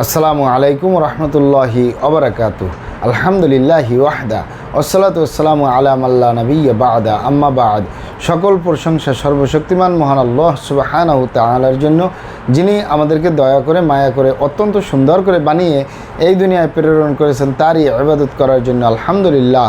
আসসালামু আলাইকুম রহমতুল্লাহি অবরাকাত আলহামদুলিল্লাহি ওয়াহদা। ওসলাত আসসালামু আলাম আল্লাহ নবী বাদা। আম্মা বাদ। সকল প্রশংসা সর্বশক্তিমান মহান আল্লাহ সুবাহানাহু তাআলার জন্য, যিনি আমাদেরকে দয়া করে, মায়া করে, অত্যন্ত সুন্দর করে বানিয়ে এই দুনিয়ায় প্রেরণ করেছেন, তারই ইবাদত করার জন্য। আলহামদুলিল্লাহ।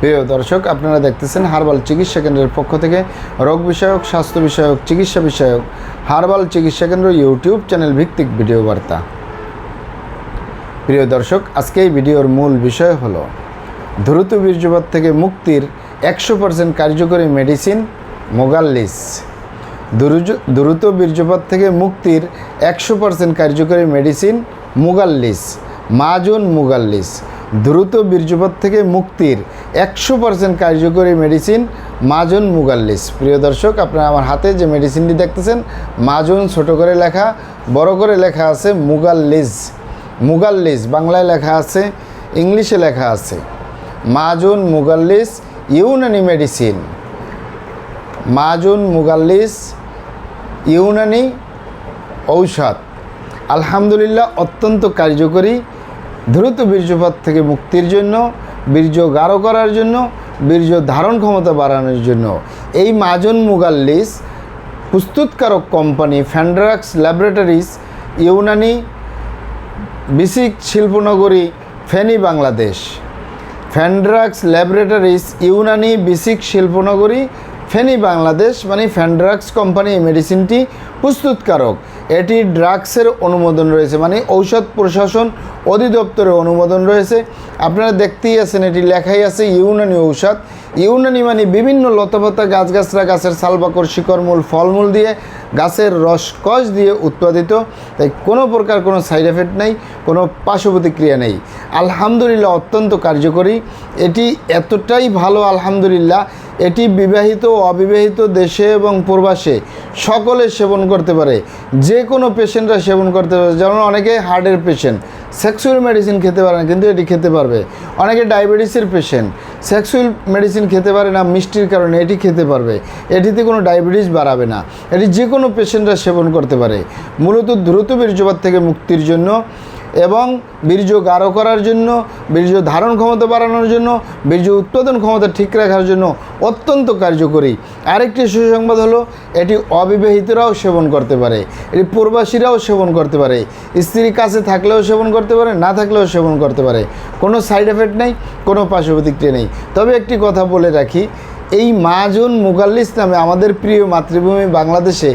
প্রিয় দর্শক, আপনারা দেখতেছেন হার্বাল চিকিৎসা কেন্দ্রের পক্ষ থেকে রোগ বিষয়ক, স্বাস্থ্য বিষয়ক, চিকিৎসা বিষয়ক হার্বাল চিকিৎসা কেন্দ্র ইউটিউব চ্যানেল ভিত্তিক ভিডিও বার্তা। প্রিয় দর্শক, আজকে এই ভিডিওর মূল বিষয় হলো, দ্রুত বীর্যপাত থেকে মুক্তির একশো পার্সেন্ট কার্যকরী মেডিসিন মোগাল্লিস দ্রুত বীর্যপাত থেকে মুক্তির একশো পার্সেন্ট কার্যকরী মেডিসিন মুগাল্লিস মাজুন মুগাল্লিস দ্রুত বীর্যপাত থেকে মুক্তির একশো পার্সেন্ট কার্যকরী মেডিসিন মাজন মুগাল্লিস। প্রিয় দর্শক, আপনারা আমার হাতে যে মেডিসিনটি দেখতেছেন, মাজুন ছোট করে লেখা, বড় করে লেখা আছে মুগাল্লিস। মুগাল্লিস বাংলায় লেখা আছে, ইংলিশে লেখা আছে, মাজুন মুগাল্লিস ইউনানি মেডিসিন মাজুন মুগাল্লিস ইউনানি ঔষধ। আলহামদুলিল্লাহ, অত্যন্ত কার্যকরী দ্রুত বীর্যপাত থেকে মুক্তির জন্য, বীর্য গাঢ় করার জন্য, বীর্য ধারণ ক্ষমতা বাড়ানোর জন্য। এই মাজন মুগাল্লিস, প্রস্তুতকারক কোম্পানি ফ্যান্ড্রাক্স ল্যাবরেটরিজ, ইউনানি বিসিক শিল্পনগরী, ফেনী, বাংলাদেশ। ফ্যান্ড্রাক্স ল্যাবরেটরিজ, ইউনানি বিসিক শিল্পনগরী ফেনী বাংলাদেশ মানে ফ্যানড্রাগস কোম্পানি এই মেডিসিনটি প্রস্তুতকারক। এটি ড্রাগসের অনুমোদন রয়েছে মানে ঔষধ প্রশাসন অধিদপ্তরের অনুমোদন রয়েছে। আপনারা দেখতেই আছেন, এটি লেখাই আছে ইউনানি ঔষধ। ইউনানি মানে বিভিন্ন লতাপাতা গাছগাছরা গাছের সালবাকর শিকড়মূল, ফলমূল দিয়ে গাছের রস রসকস দিয়ে উৎপাদিত, তাই কোনো প্রকার কোনো সাইড এফেক্ট নেই, কোনো পার্শ্ব প্রতিক্রিয়া নেই। আলহামদুলিল্লাহ অত্যন্ত কার্যকরী। এটি এতটাই ভালো, আলহামদুলিল্লাহ, এটি বিবাহিত ও অবিবাহিত দেশে এবং প্রবাসে সকলে সেবন করতে পারে। যে কোনো পেশেন্টরা সেবন করতে পারে। যেমন অনেকে হার্টের পেশেন্ট সেক্সুয়াল মেডিসিন খেতে পারে না, কিন্তু এটি খেতে পারবে। অনেকে ডায়াবেটিসের পেশেন্ট সেক্সুয়াল মেডিসিন খেতে পারে না, মিষ্টির কারণে এটি খেতে পারবে। এটিতে কোনো ডায়াবেটিস বাড়াবে না। এটি যে কোনো পেশেন্টরা সেবন করতে পারে। মূলত দ্রুত বীর্যপাত থেকে মুক্তির জন্য এবং বীর্য গাঢ় করার জন্য, বীর্য ধারণ ক্ষমতা বাড়ানোর জন্য, বীর্য উৎপাদন ক্ষমতা ঠিক রাখার জন্য অত্যন্ত কার্যকরী। আরেকটি সুসংবাদ হলো, এটি অবিবাহিতরাও সেবন করতে পারে, এটি প্রবাসীরাও সেবন করতে পারে স্ত্রীর কাছে থাকলেও সেবন করতে পারে, না থাকলেও সেবন করতে পারে। কোনো সাইড এফেক্ট নেই, কোনো পার্শ্ব নেই। তবে একটি কথা বলে রাখি, এই মাজুন মুগাল্লিস নামে আমাদের প্রিয় মাতৃভূমি বাংলাদেশে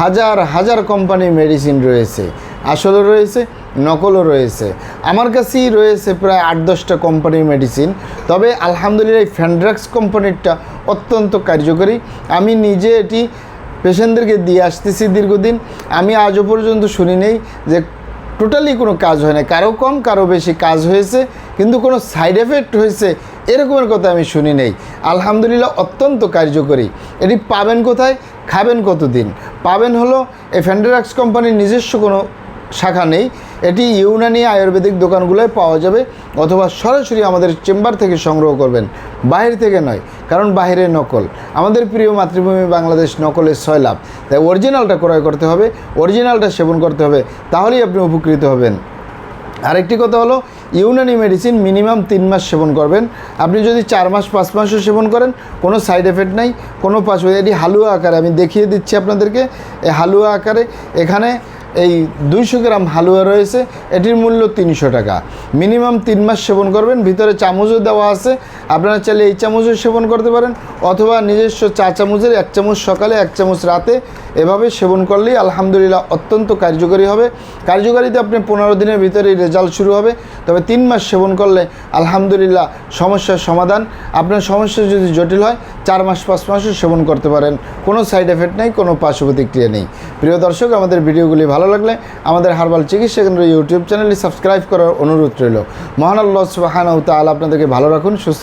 হাজার হাজার কোম্পানির মেডিসিন রয়েছে, আসলে রয়েছে নকলও রয়েছে। আমার কাছেই রয়েছে প্রায় আট দশটা কোম্পানির মেডিসিন তবে আলহামদুলিল্লাহ এই ফ্যান্ড্রাক্স কোম্পানিরটা অত্যন্ত কার্যকরী। আমি নিজে এটি পেশেন্টদেরকে দিয়ে আসতেছি দীর্ঘদিন। আমি আজও পর্যন্ত শুনি নেই যে টোটালি কোনো কাজ হয় না। কারও কম, কারও বেশি কাজ হয়েছে, কিন্তু কোনো সাইড এফেক্ট হয়েছে এরকমের কথা আমি শুনি নেই। আলহামদুলিল্লাহ অত্যন্ত কার্যকরী। এটি পাবেন কোথায়? খাবেন কতদিন? পাবেন হলো এই ফ্যান্ডেরাক্স কোম্পানির নিজস্ব কোনো শাখা নেই। এটি ইউনানি আয়ুর্বেদিক দোকানগুলোয় পাওয়া যাবে অথবা সরাসরি আমাদের চেম্বার থেকে সংগ্রহ করবেন। বাইরে থেকে নয়, কারণ বাইরে নকল। আমাদের প্রিয় মাতৃভূমি বাংলাদেশ নকলের লাভ। তাই অরিজিনালটা ক্রয় করতে হবে, অরিজিনালটা সেবন করতে হবে, তাহলেই আপনি উপকৃত হবেন। আরেকটি কথা হলো, ইউনানি মেডিসিন মিনিমাম তিন মাস সেবন করবেন। আপনি যদি চার মাস, পাঁচ মাসও সেবন করেন, কোনো সাইড এফেক্ট নাই, কোনো পাশ এটি হালুয়া আকারে, আমি দেখিয়ে দিচ্ছি আপনাদেরকে, এই হালুয়া আকারে এখানে এই দুইশো গ্রাম হালুয়া রয়েছে, এটির মূল্য তিনশো টাকা। মিনিমাম তিন মাস সেবন করবেন, ভিতরে চামচও দেওয়া আছে আপনারা চাইলে এই চামচও সেবন করতে পারেন, অথবা নিজস্ব চা চামচের এক চামচ সকালে, এক চামচ রাতে। এভাবে সেবন করলেই আলহামদুলিল্লাহ অত্যন্ত কার্যকরী হবে। কার্যকারিতা আপনি পনেরো দিনের ভিতরেই রেজাল্ট শুরু হবে। তবে তিন মাস সেবন করলে আলহামদুলিল্লাহ সমস্যার সমাধান। আপনার সমস্যা যদি জটিল হয়, চার মাস, পাঁচ মাসও সেবন করতে পারেন। কোনো সাইড এফেক্ট নেই, কোনো পার্শ্ব প্রতিক্রিয়া নেই। প্রিয় দর্শক, আমাদের ভিডিওগুলি ভালো লাগলে আমাদের হার্বাল চিকিৎসা কেন্দ্র ইউটিউব চ্যানেলটি সাবস্ক্রাইব করার অনুরোধ রইল। মহান আল্লাহ সুবাহানাউ তাল আপনাদেরকে ভালো রাখুন, সুস্থ